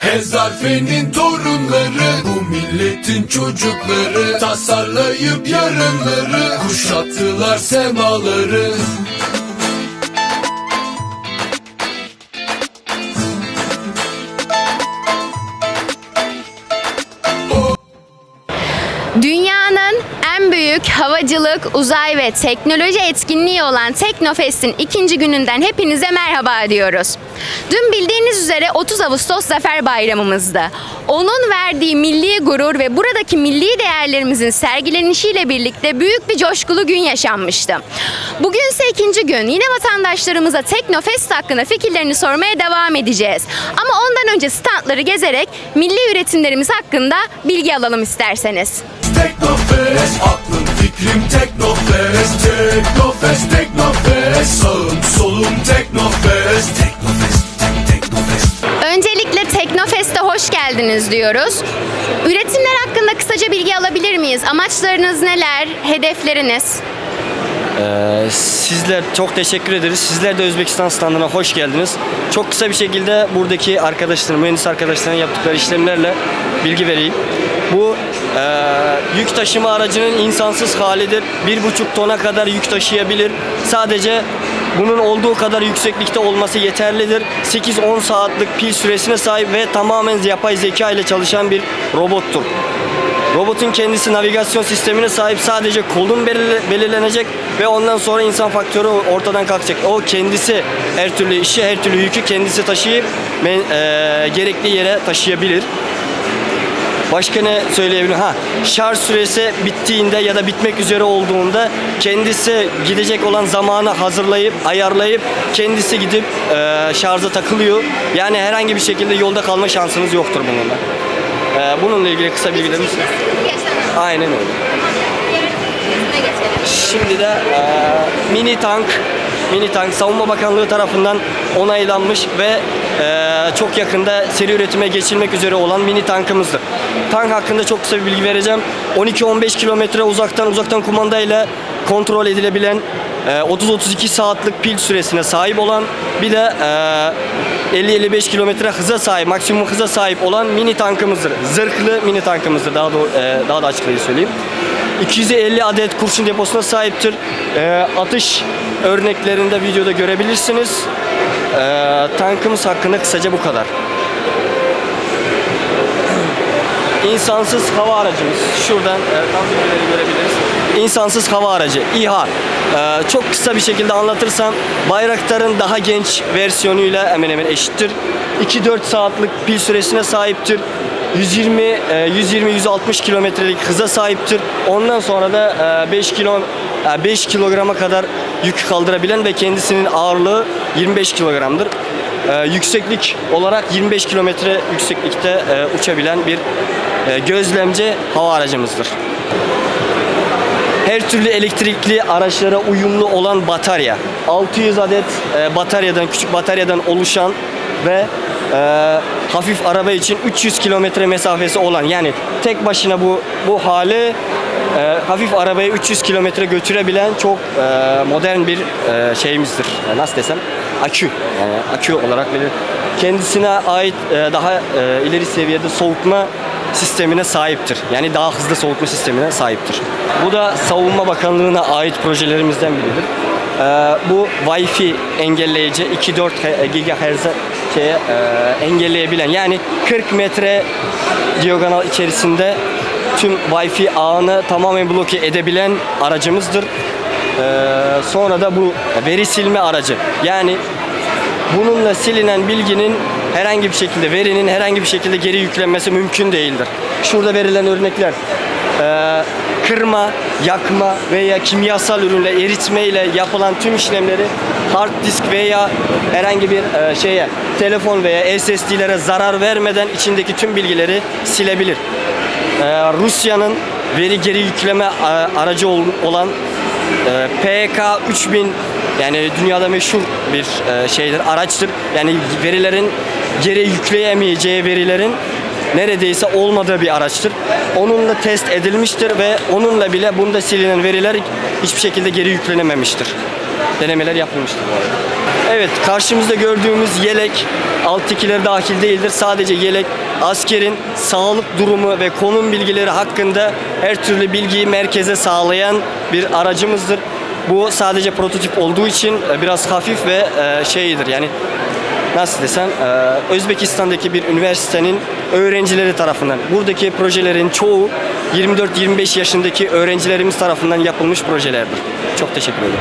Hezarfenin torunları Bu milletin çocukları Tasarlayıp yarınları Kuşattılar semaları. Dünyanın en büyük havacılık, uzay ve teknoloji etkinliği olan Teknofest'in ikinci gününden hepinize merhaba diyoruz. Dün bildiğiniz üzere 30 Ağustos Zafer Bayramımızdı. Onun verdiği milli gurur ve buradaki milli değerlerimizin sergilenişiyle birlikte büyük bir coşkulu gün yaşanmıştı. Bugünse ikinci gün yine vatandaşlarımıza Teknofest hakkında fikirlerini sormaya devam edeceğiz. Ama ondan önce standları gezerek milli üretimlerimiz hakkında bilgi alalım isterseniz. Teknofest Aklım fikrim Teknofest Teknofest Teknofest Sağım solum Teknofest Teknofest Tek Teknofest Öncelikle Teknofest'e hoş geldiniz diyoruz. Üretimler hakkında kısaca bilgi alabilir miyiz? Amaçlarınız neler? Hedefleriniz? Ee, sizler çok teşekkür ederiz. Sizler de Özbekistan standına hoş geldiniz. Çok kısa bir şekilde buradaki arkadaşların, mühendis arkadaşların yaptıkları işlemlerle bilgi vereyim. Bu e, yük taşıma aracının insansız halidir. Bir buçuk tona kadar yük taşıyabilir. Sadece bunun olduğu kadar yükseklikte olması yeterlidir. 8-10 saatlik pil süresine sahip ve tamamen yapay zeka ile çalışan bir robottur. Robotun kendisi navigasyon sistemine sahip sadece kolun belirle- belirlenecek ve ondan sonra insan faktörü ortadan kalkacak. O kendisi her türlü işi, her türlü yükü kendisi taşıyıp eee, gerekli yere taşıyabilir. Başka ne söyleyebilirim? Ha, şarj süresi bittiğinde ya da bitmek üzere olduğunda kendisi gidecek olan zamanı hazırlayıp, ayarlayıp kendisi gidip eee şarja takılıyor. Yani herhangi bir şekilde yolda kalma şansınız yoktur bununla. Eee, bununla ilgili kısa bilgilerimiz. Aynen öyle. Şimdi de eee, mini tank, mini tank Savunma Bakanlığı tarafından onaylanmış ve eee, çok yakında seri üretime geçilmek üzere olan mini tankımızdır. Tank hakkında çok kısa bir bilgi vereceğim. 12-15 kilometre uzaktan uzaktan kumandayla kontrol edilebilen eee, 30-32 saatlik pil süresine sahip olan bir de eee, 50-55 kilometre hıza sahip, maksimum hıza sahip olan mini tankımızdır. Zırhlı mini tankımızdır. Daha doğru, eee, daha da açıklayıcı söyleyeyim. 250 adet kurşun deposuna sahiptir. Ee, atış örneklerinde videoda görebilirsiniz. Ee, tankımız hakkında kısaca bu kadar. İnsansız hava aracımız. Şuradan e, tam bilgileri görebiliriz. İnsansız hava aracı İHA. Ee, çok kısa bir şekilde anlatırsam Bayraktar'ın daha genç versiyonuyla hemen hemen eşittir. 2-4 saatlik pil süresine sahiptir. 120 e, 120-160 kilometrelik hıza sahiptir. Ondan sonra da e, 5 kilo e, 5 kilograma kadar yük kaldırabilen ve kendisinin ağırlığı 25 kilogramdır. E, yükseklik olarak 25 kilometre yükseklikte e, uçabilen bir e, gözlemci hava aracımızdır. Her türlü elektrikli araçlara uyumlu olan batarya. 600 adet e, bataryadan, küçük bataryadan oluşan ve e, hafif araba için 300 kilometre mesafesi olan yani tek başına bu bu hali e, hafif arabayı 300 kilometre götürebilen çok e, modern bir e, şeyimizdir. E, nasıl desem? Akü. Yani akü olarak bilir. Kendisine ait e, daha e, ileri seviyede soğutma sistemine sahiptir. Yani daha hızlı soğutma sistemine sahiptir. Bu da Savunma Bakanlığı'na ait projelerimizden biridir. Ee, bu Wi-Fi engelleyici 2-4 GHz'e şeye, e, engelleyebilen yani 40 metre diagonal içerisinde tüm Wi-Fi ağını tamamen bloke edebilen aracımızdır. Ee, sonra da bu veri silme aracı. Yani Bununla silinen bilginin herhangi bir şekilde verinin herhangi bir şekilde geri yüklenmesi mümkün değildir. Şurada verilen örnekler eee, kırma, yakma veya kimyasal ürünle eritme ile yapılan tüm işlemleri hard disk veya herhangi bir eee, şeye telefon veya SSD'lere zarar vermeden içindeki tüm bilgileri silebilir. Eee, Rusya'nın veri geri yükleme a- aracı ol- olan PK 3000 yani dünyada meşhur bir e, şeydir, araçtır. Yani verilerin geri yükleyemeyeceği verilerin neredeyse olmadığı bir araçtır. Onunla test edilmiştir ve onunla bile bunda silinen veriler hiçbir şekilde geri yüklenememiştir. denemeler yapılmıştır bu arada. Evet karşımızda gördüğümüz yelek alttakiler dahil değildir. Sadece yelek askerin sağlık durumu ve konum bilgileri hakkında her türlü bilgiyi merkeze sağlayan bir aracımızdır. Bu sadece prototip olduğu için biraz hafif ve e, şeydir yani nasıl desem e, Özbekistan'daki bir üniversitenin öğrencileri tarafından buradaki projelerin çoğu 24-25 yaşındaki öğrencilerimiz tarafından yapılmış projelerdir. Çok teşekkür ederim.